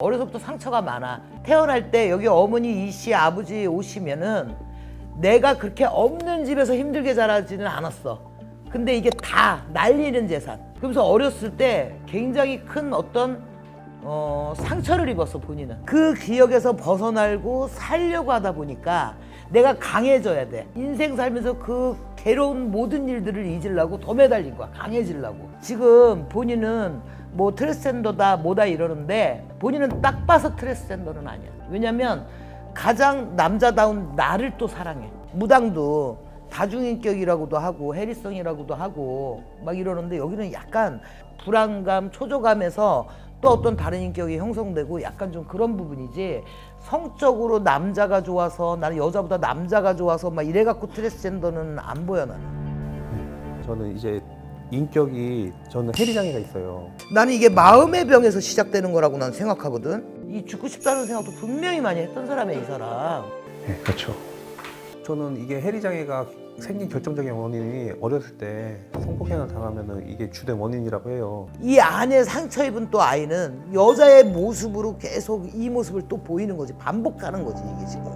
어려서부터 상처가 많아. 태어날 때 여기 어머니 이씨 아버지 오시면은 내가 그렇게 없는 집에서 힘들게 자라지는 않았어. 근데 이게 다 날리는 재산. 그러면서 어렸을 때 굉장히 큰 어떤 어, 상처를 입었어 본인은. 그 기억에서 벗어나고 살려고 하다 보니까 내가 강해져야 돼. 인생 살면서 그 괴로운 모든 일들을 잊으려고 더 매달린 거야. 강해지려고. 지금 본인은 뭐 트랜스젠더다 뭐다 이러는데 본인은 딱 봐서 트랜스젠더는 아니야. 왜냐면 가장 남자다운 나를 또 사랑해. 무당도 다중인격이라고도 하고 해리성이라고도 하고 막 이러는데 여기는 약간 불안감, 초조감에서 또 어떤 다른 인격이 형성되고 약간 좀 그런 부분이지 성적으로 남자가 좋아서 나는 여자보다 남자가 좋아서 막 이래갖고 트랜스젠더는 안 보여 나는. 저는 이제 인격이 저는 해리 장애가 있어요. 나는 이게 마음의 병에서 시작되는 거라고 난 생각하거든. 이 죽고 싶다는 생각도 분명히 많이 했던 사람이야 이 사람. 네, 그렇죠. 저는 이게 해리 장애가 생긴 결정적인 원인이 어렸을 때 성폭행을 당하면은 이게 주된 원인이라고 해요. 이 안에 상처 입은 또 아이는 여자의 모습으로 계속 이 모습을 또 보이는 거지 반복하는 거지 이게 지금